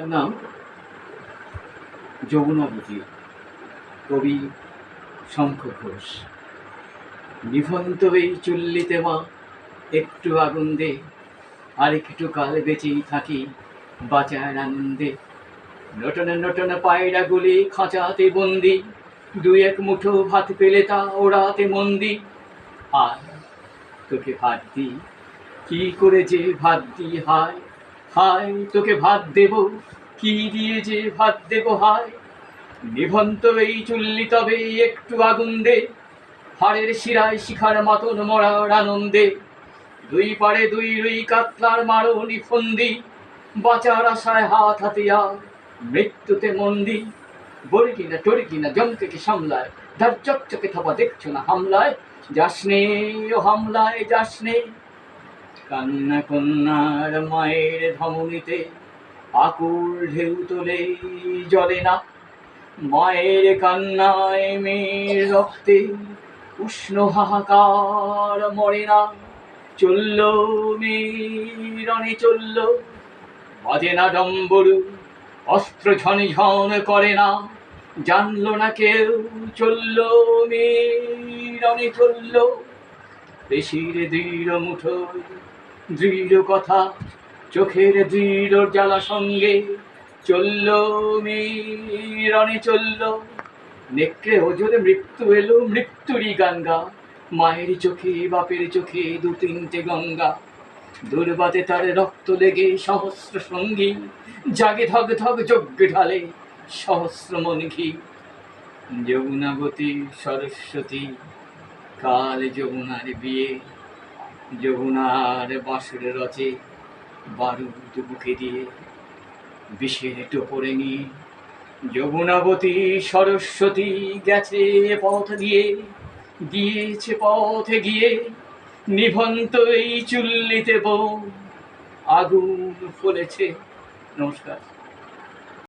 তার নাম যমুনাবতী কবি শঙ্খ ঘোষ। নিভন্ত এই চুল্লিতে মা, একটু আগুন দে আর একটু কাল বেঁচেই থাকি বাঁচার আনন্দে। নটনে নটনে পায়রা গুলি খাঁচাতে বন্দি, দুই এক মুঠো ভাত পেলে তা ওড়াতে মন্দি। আর তোকে ভাত দি কি করে যে ভাত দি হায় হায়, তোকে ভাত দেব? কি দিয়ে যে ভাত দেব হায়? নিভন্ত এই চুল্লি তবে একটু আগুন দে। হাড়ের শিরায় শিখার মতন মরার আনন্দে। দুই পারে দুই রুই কাতলার মারণি ফন্দি। বাঁচার আশায় হাত হাতিয়া মৃত্যুতে মন্দি বড়ি কিনা টরি কিনা জমকে সামলায়। ধার চকচকে থাপা দেখছ না হামলায়? যাসনে ও হামলায় যাসনে কান্না কন্যার মায়ের ধমনীতে আকুল ঢেউ তোলে জলে না। মায়ের কান্নায় মেয়ের রক্তে উষ্ণ হাহাকার মরে না। চলল মেরণে চলল, বাজে না ডম্বরু, অস্ত্র ঝন ঝন করে না। জানল না কেউ, চলল মেরণে চলল পেশির দৃঢ় মুঠোয় দৃঢ় কথা, চোখের দৃঢ় জ্বালা সঙ্গে চলল, মিরণে চলল। নেকড়ে ওজরে মৃত্যু এলো, মৃত্যুরই গাঙ্গা। মায়ের চোখে, বাপের চোখে দু তিনটে গঙ্গা। দুর্বাতে তার রক্ত লেগে সহস্র সঙ্গী জাগে ধগ ধগ যজ্ঞ ঢালে সহস্র মন ঘি। যমুনাবতী, সরস্বতী, কাল যমুনার বিয়ে। যমুনার বাঁশুর রচে বারুদ বুকে দিয়ে বিষের টোপরে নিয়ে যমুনাবতী সরস্বতী গেছে পথ দিয়ে গিয়েছে পথে গিয়ে নিভন্ত এই চুল্লিতে বউ। আগুন ফলেছে। নমস্কার।